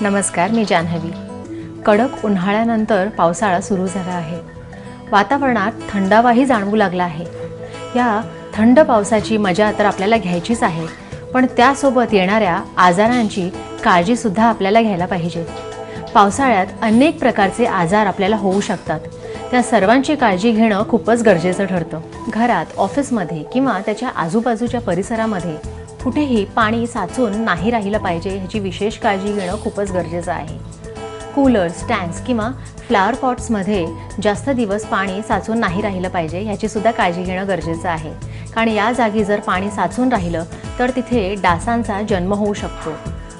नमस्कार मी जान्हवी. कडक उन्हाळ्यानंतर पावसाळा सुरू झाला आहे. वातावरणात थंडावाही जाणवू लागला आहे. या थंड पावसाची मजा तर आपल्याला घ्यायचीच आहे पण त्यासोबत येणाऱ्या आजारांची काळजीसुद्धा आपल्याला घ्यायला पाहिजे. पावसाळ्यात अनेक प्रकारचे आजार आपल्याला होऊ शकतात. त्या सर्वांची काळजी घेणं खूपच गरजेचं ठरतं. घरात ऑफिसमध्ये किंवा त्याच्या आजूबाजूच्या परिसरामध्ये कुठेही पाणी साचून नाही राहिलं पाहिजे ह्याची विशेष काळजी घेणं खूपच गरजेचं आहे. कूलर्स टँक्स किंवा फ्लावर पॉट्समध्ये जास्त दिवस पाणी साचून नाही राहिलं पाहिजे ह्याचीसुद्धा काळजी घेणं गरजेचं आहे. कारण या जागी जर पाणी साचून राहिलं तर तिथे डासांचा जन्म होऊ शकतो.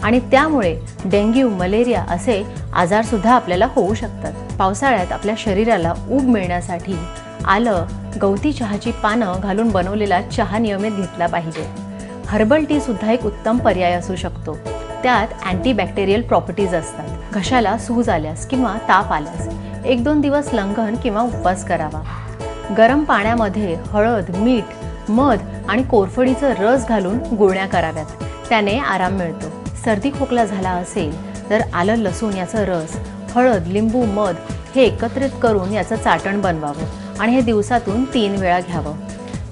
आणि त्यामुळे डेंग्यू मलेरिया असे आजारसुद्धा आपल्याला होऊ शकतात. पावसाळ्यात आपल्या शरीराला ऊब मिळण्यासाठी आलं गवती चहाची पानं घालून बनवलेला चहा नियमित घेतला पाहिजे. हर्बल टी सुद्धा एक उत्तम पर्याय असू शकतो. त्यात अँटीबॅक्टेरियल प्रॉपर्टीज असतात. घशाला सूज आल्यास किंवा ताप आल्यास एक दोन दिवस लंघन किंवा उपवास करावा. गरम पाण्यामध्ये हळद मीठ मध आणि कोरफडीचं रस घालून गुळण्या कराव्यात. त्याने आराम मिळतो. सर्दी खोकला झाला असेल तर आलं लसूण याचं रस हळद लिंबू मध हे एकत्रित करून याचं चाटण बनवावं आणि हे दिवसातून तीन वेळा घ्यावं.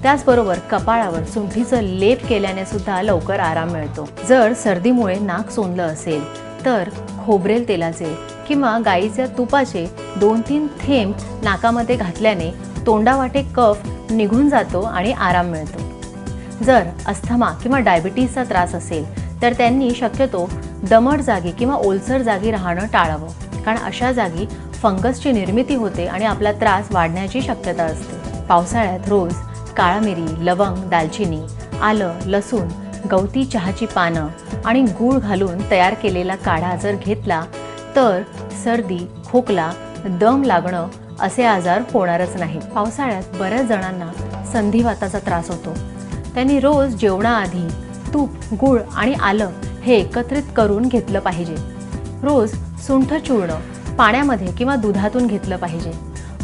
त्याचबरोबर कपाळावर सुंठीचं लेप केल्याने सुद्धा लवकर आराम मिळतो. जर सर्दीमुळे नाक सोंदलं असेल तर खोबरेल तेलाचे किंवा गाईच्या तुपाचे दोन तीन थेंब नाकामध्ये घातल्याने तोंडावाटे कफ निघून जातो आणि आराम मिळतो. जर अस्थमा किंवा डायबिटीजचा त्रास असेल तर त्यांनी शक्यतो दमट जागी किंवा ओलसर जागी राहणं टाळावं. कारण अशा जागी फंगसची निर्मिती होते आणि आपला त्रास वाढण्याची शक्यता असते. पावसाळ्यात रोज काळा मिरी लवंग दालचिनी आलं लसूण गवती चहाची पानं आणि गूळ घालून तयार केलेला काढा जर घेतला तर सर्दी खोकला दम लागणं असे आजार होणारच नाही पावसाळ्यात बऱ्याच जणांना संधिवाताचा त्रास होतो. त्यांनी रोज जेवणाआधी तूप गूळ आणि आलं हे एकत्रित करून घेतलं पाहिजे. रोज सुंठ चूर्ण पाण्यामध्ये किंवा दुधातून घेतलं पाहिजे.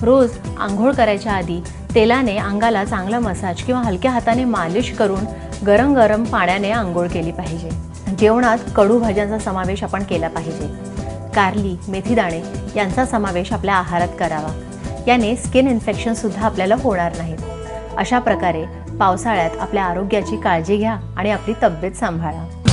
रोज आंघोळ करायच्या आधी तेलाने अंगाला चांगला मसाज किंवा हलक्या हाताने मालिश करून गरम गरम पाण्याने आंघोळ केली पाहिजे. जेवणात कडू भाज्यांचा समावेश आपण केला पाहिजे. कारली मेथीदाणे यांचा समावेश आपल्या आहारात करावा. याने स्किन इन्फेक्शनसुद्धा आपल्याला होणार नाहीत अशा प्रकारे पावसाळ्यात आपल्या आरोग्याची काळजी घ्या आणि आपली तब्येत सांभाळा.